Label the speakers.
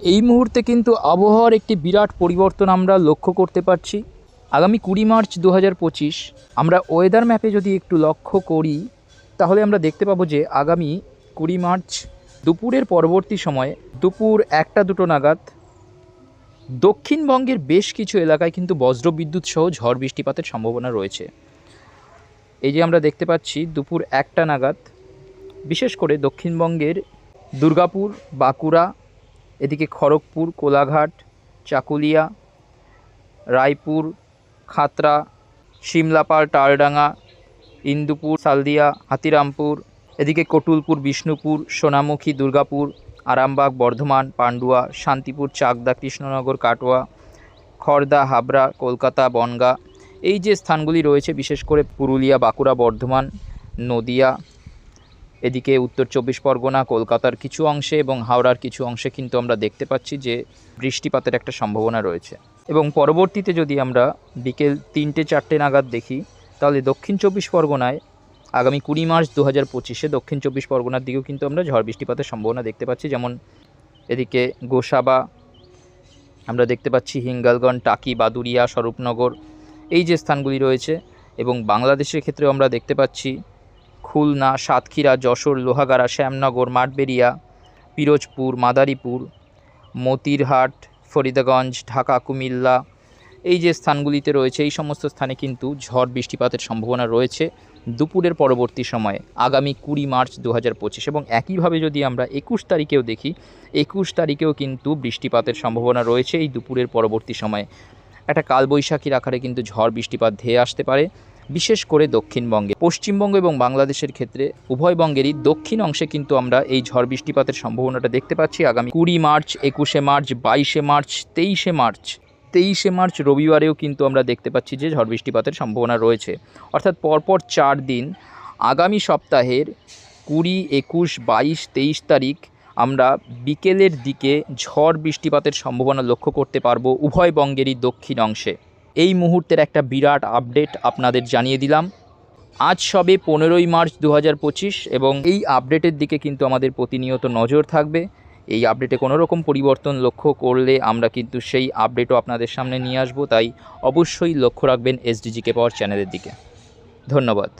Speaker 1: এই মুহূর্তে কিন্তু আবহাওয়ার একটি বিরাট পরিবর্তন আমরা লক্ষ্য করতে পারছি। আগামী কুড়ি মার্চ দু হাজার পঁচিশ, আমরা ওয়েদার ম্যাপে যদি একটু লক্ষ্য করি, তাহলে আমরা দেখতে পাবো যে আগামী কুড়ি মার্চ দুপুরের পরবর্তী সময়ে, দুপুর একটা দুটো নাগাদ, দক্ষিণবঙ্গের বেশ কিছু এলাকায় কিন্তু বজ্রবিদ্যুৎ সহ ঝড় বৃষ্টিপাতের সম্ভাবনা রয়েছে। এই যে আমরা দেখতে পাচ্ছি, দুপুর একটা নাগাদ, বিশেষ করে দক্ষিণবঙ্গের দুর্গাপুর, বাঁকুড়া এদিকে খড়গপুর, কোলাঘাট, চাকুলিয়া, রায়পুর, খাতরা শিমলাপাড় টালডাঙ্গা ইন্দুপুর, সালদিয়া, হাতিরামপুর, এদিকে কটুলপুর, বিষ্ণুপুর, সোনামুখী, দুর্গাপুর, আরামবাগ, বর্ধমান, পান্ডুয়া, শান্তিপুর, চাকদা, কৃষ্ণনগর, কাটোয়া, খড়দা, হাবড়া, কলকাতা, বনগা। এই যে স্থানগুলি রয়েছে, বিশেষ করে পুরুলিয়া, বাঁকুড়া, বর্ধমান, নদিয়া এদিকে উত্তর চব্বিশ পরগনা, কলকাতার কিছু অংশে এবং হাওড়ার কিছু অংশে কিন্তু আমরা দেখতে পাচ্ছি যে বৃষ্টিপাতের একটা সম্ভাবনা রয়েছে। এবং পরবর্তীতে যদি আমরা বিকেল তিনটে চারটে নাগাদ দেখি, তাহলে দক্ষিণ চব্বিশ পরগনায় আগামী কুড়ি মার্চ দু হাজার পঁচিশে দক্ষিণ চব্বিশ পরগনার দিকেও কিন্তু আমরা ঝড় বৃষ্টিপাতের সম্ভাবনা দেখতে পাচ্ছি। যেমন এদিকে গোসাবা, আমরা দেখতে পাচ্ছি হিঙ্গালগঞ্জ, টাকি বাদুরিয়া স্বরূপনগর, এই যে স্থানগুলি রয়েছে এবং বাংলাদেশের ক্ষেত্রেও আমরা দেখতে পাচ্ছি খুলনা, সাতক্ষীরা, যশোর, লোহাগাড়া, শ্যামনগর মাঠবেরিয়া পিরোজপুর, মাদারীপুর, মতিরহাট, ফরিদাগঞ্জ, ঢাকা, কুমিল্লা এই যে স্থানগুলিতে রয়েছে, এই সমস্ত স্থানে কিন্তু ঝড় বৃষ্টিপাতের সম্ভাবনা রয়েছে দুপুরের পরবর্তী সময়ে, আগামী কুড়ি মার্চ দু হাজার পঁচিশ এবং একইভাবে যদি আমরা একুশ তারিখেও দেখি, একুশ তারিখেও কিন্তু বৃষ্টিপাতের সম্ভাবনা রয়েছে এই দুপুরের পরবর্তী সময়ে। একটা কালবৈশাখীর আকারে কিন্তু ঝড় বৃষ্টিপাত ধেয়ে আসতে পারে। বিশেষ করে দক্ষিণবঙ্গে। পশ্চিমবঙ্গ এবং বাংলাদেশের ক্ষেত্রে উভয় বঙ্গেরই দক্ষিণ অংশে কিন্তু আমরা এই ঝড় বৃষ্টিপাতের সম্ভাবনাটা দেখতে পাচ্ছি আগামী কুড়ি মার্চ, একুশে মার্চ, বাইশে মার্চ, তেইশে মার্চ। তেইশে মার্চ রবিবারেও কিন্তু আমরা দেখতে পাচ্ছি যে ঝড় বৃষ্টিপাতের সম্ভাবনা রয়েছে। অর্থাৎ পরপর চার দিন আগামী সপ্তাহের কুড়ি, একুশ, বাইশ, তেইশ তারিখ আমরা বিকেলের দিকে ঝড় বৃষ্টিপাতের সম্ভাবনা লক্ষ্য করতে পারব উভয় বঙ্গেরই দক্ষিণ অংশে। এই মুহূর্তের একটা বিরাট আপডেট আপনাদের জানিয়ে দিলাম। আজ সবে পনেরোই মার্চ দু হাজার পঁচিশ এবং এই আপডেটের দিকে কিন্তু আমাদের প্রতিনিয়ত নজর থাকবে। এই আপডেটে কোনো রকম পরিবর্তন লক্ষ্য করলে আমরা কিন্তু সেই আপডেটও আপনাদের সামনে নিয়ে আসব। তাই অবশ্যই লক্ষ্য রাখবেন এসডিজি কে পাওয়ার চ্যানেলের দিকে। ধন্যবাদ।